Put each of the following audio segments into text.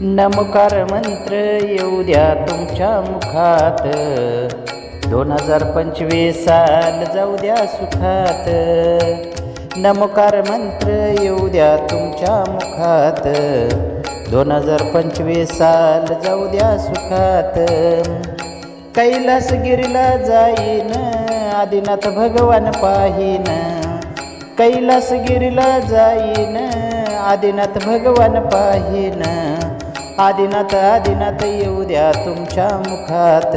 नमकार मंत्र येऊ द्या तुमच्या मुखात. दोन हजार पंचवीस साल जाऊ द्या सुखात. नमकार मंत्र येऊ द्या तुमच्या मुखात. दोन हजार पंचवीस साल जाऊ द्या सुखात. कैलासगिरीला जाईन आदिनाथ भगवान पाहीन. कैलासगिरीला जाईन आदिनाथ भगवान पाहीन. आदिनाथ आदिनाथ येऊ द्या तुमच्या मुखात.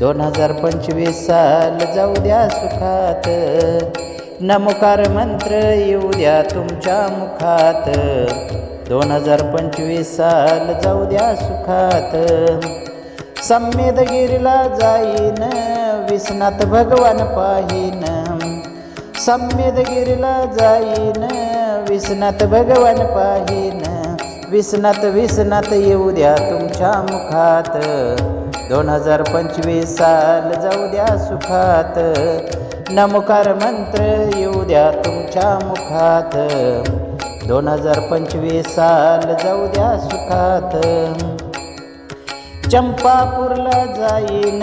दोन हजार पंचवीस साल जाऊ द्या सुखात. नमकार मंत्र येऊ द्या तुमच्या मुखात. दोन हजार पंचवीस साल जाऊ द्या सुखात. संमेदगिरीला जाईन विसनाथ भगवान पाहीन. संमेदगिरीला जाईन विसनाथ भगवान पाहीन. विश्वनाथ विश्वनाथ येऊ द्या तुमच्या मुखात. दोन हजार पंचवीस साल जाऊ द्या सुखात. नमकार मंत्र येऊ द्या तुमच्या मुखात. दोन हजार पंचवीस साल जाऊ द्या सुखात. चंपापूरला जाईन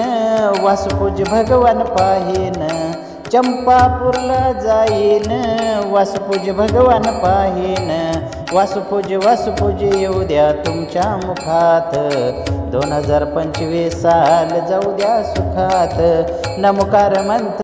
वासपूज भगवान पाहीन. चंपापूरला जाईन वासपूज भगवान पाहीन. वासुपूज वासुपूज येऊ द्या तुमच्या मुखात. दोन हजार पंचवीस साल जाऊ द्या सुखात. नमकार मंत्र